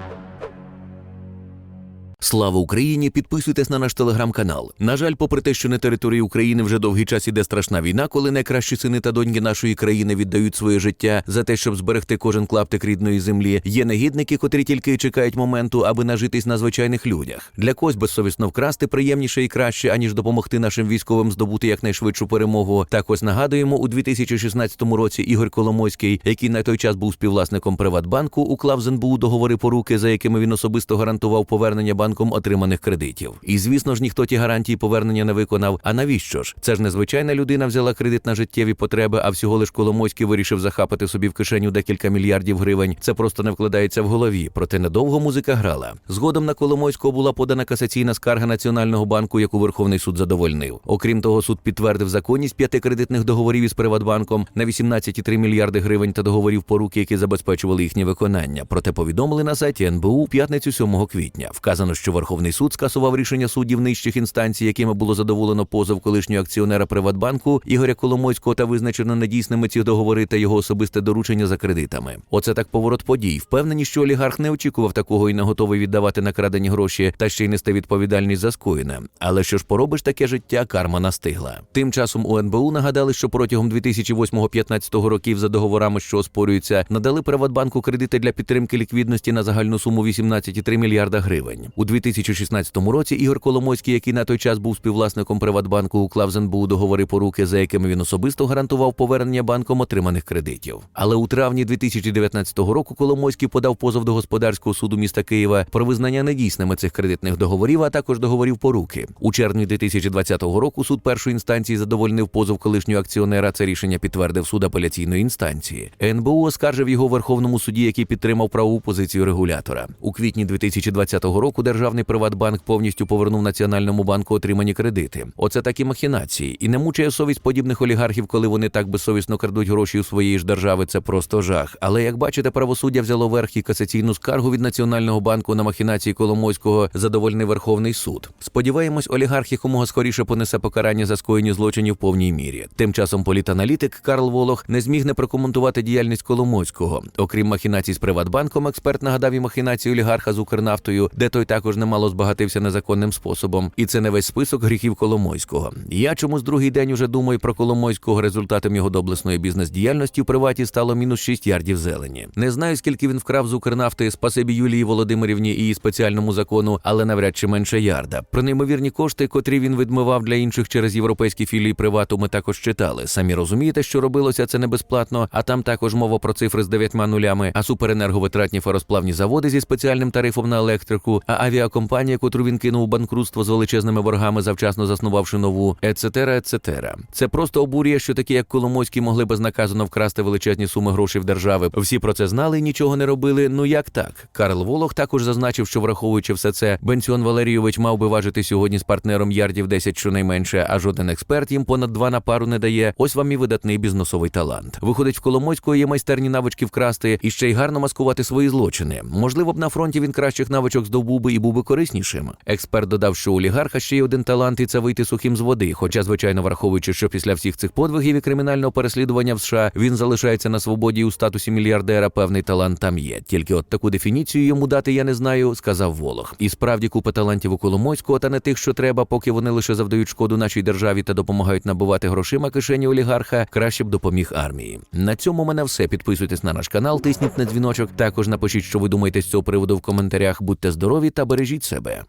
you Слава Україні! Підписуйтесь на наш телеграм-канал. На жаль, попри те, що на території України вже довгий час іде страшна війна, коли найкращі сини та доньки нашої країни віддають своє життя за те, щоб зберегти кожен клаптик рідної землі. Є негідники, котрі тільки чекають моменту, аби нажитись на звичайних людях. Для когось безсовісно вкрасти приємніше і краще, аніж допомогти нашим військовим здобути якнайшвидшу перемогу. Так ось нагадуємо, у 2016 році Ігор Коломойський, який на той час був співвласником Приватбанку, уклав з НБУ договори поруки, за якими він особисто гарантував повернення банком отриманих кредитів. І звісно ж, ніхто ті гарантії повернення не виконав. А навіщо ж? Це ж не звичайна людина взяла кредит на життєві потреби, а всього лиш Коломойський вирішив захапати собі в кишеню декілька мільярдів гривень. Це просто не вкладається в голові. Проте недовго музика грала. Згодом на Коломойського була подана касаційна скарга Національного банку, яку Верховний суд задовольнив. Окрім того, суд підтвердив законність п'яти кредитних договорів із Приватбанком на 18,3 мільярди гривень та договорів поруки, які забезпечували їхнє виконання. Проте повідомили на сайті НБУ п'ятницю 7 квітня. Вказано, що Верховний суд скасував рішення суддів нижчих інстанцій, якими було задоволено позов колишнього акціонера Приватбанку Ігоря Коломойського та визначено недійсними ці договори та його особисте доручення за кредитами. Оце так поворот подій. Впевнені, що олігарх не очікував такого і не готовий віддавати накрадені гроші та ще й нести відповідальність за скоєне. Але що ж поробиш таке життя, карма настигла. Тим часом у НБУ нагадали, що протягом 2008-2015 років за договорами, що оспорюються, надали Приватбанку кредити для підтримки ліквідності на загальну суму 18,3 мільярда гривень. У 2016 році Ігор Коломойський, який на той час був співвласником Приватбанку, уклав з НБУ договори поруки, за якими він особисто гарантував повернення банком отриманих кредитів. Але у травні 2019 року Коломойський подав позов до господарського суду міста Києва про визнання недійсними цих кредитних договорів, а також договорів поруки. У червні 2020 року суд першої інстанції задовольнив позов колишнього акціонера. Це рішення підтвердив суд апеляційної інстанції. НБУ оскаржив його Верховному суді, який підтримав правову позицію регулятора. У квітні 2020 року державний Приватбанк повністю повернув Національному банку отримані кредити. Оце такі махінації. І не мучає совість подібних олігархів, коли вони так безсовісно крадуть гроші у своєї ж держави. Це просто жах. Але як бачите, правосуддя взяло верх і касаційну скаргу від Національного банку на махінації Коломойського задовольний Верховний суд. Сподіваємось, олігарх якомога скоріше понесе покарання за скоєні злочинів в повній мірі. Тим часом політаналітик Карл Волох не зміг не прокоментувати діяльність Коломойського. Окрім махінацій з Приватбанком, експерт нагадав і махінації олігарха з Укрнафтою, де той також немало збагатився незаконним способом. І це не весь список гріхів Коломойського. Я чомусь другий день уже думаю про Коломойського. Результатом його доблесної бізнес-діяльності в приваті стало мінус 6 ярдів зелені. Не знаю, скільки він вкрав з Укрнафти, спасибі Юлії Володимирівні і спеціальному закону, але навряд чи менше ярда. Про неймовірні кошти, котрі він відмивав для інших через європейські філії привату, ми також читали. Самі розумієте, що робилося це не безплатно, а там також мова про цифри з дев'ятьма нулями, а суперенерговитратні феросплавні заводи зі спеціальним тарифом на електрику, а авіакомпанія, котру він кинув у банкрутство з величезними боргами, завчасно заснувавши нову, ецетера, ецетера. Це просто обурює, що такі, як Коломойський, могли безнаказано вкрасти величезні суми грошей в держави. Всі про це знали і нічого не робили. Ну як так? Карл Волох також зазначив, що враховуючи все це, Бенціон Валерійович мав би важити сьогодні з партнером ярдів 10 щонайменше, а жоден експерт їм понад два на пару не дає. Ось вам і видатний бізнесовий талант. Виходить, в Коломойського є майстерні навички вкрасти і ще й гарно маскувати свої злочини. Можливо б на фронті він кращих навичок здобув би і був би кориснішим. Експерт додав, що олігарха ще є один талант, і це вийти сухим з води. Хоча, звичайно, враховуючи, що після всіх цих подвигів і кримінального переслідування в США він залишається на свободі і у статусі мільярдера. Певний талант там є. Тільки от таку дефініцію йому дати я не знаю, сказав Волох. І справді купа талантів у Коломойського, та не тих, що треба, поки вони лише завдають шкоду нашій державі та допомагають набувати грошима кишені олігарха. Краще б допоміг армії. На цьому мене все. Підписуйтесь на наш канал, тисніть на дзвіночок. Також напишіть, що ви думаєте з цього приводу в коментарях. Будьте здорові та бережіть себе.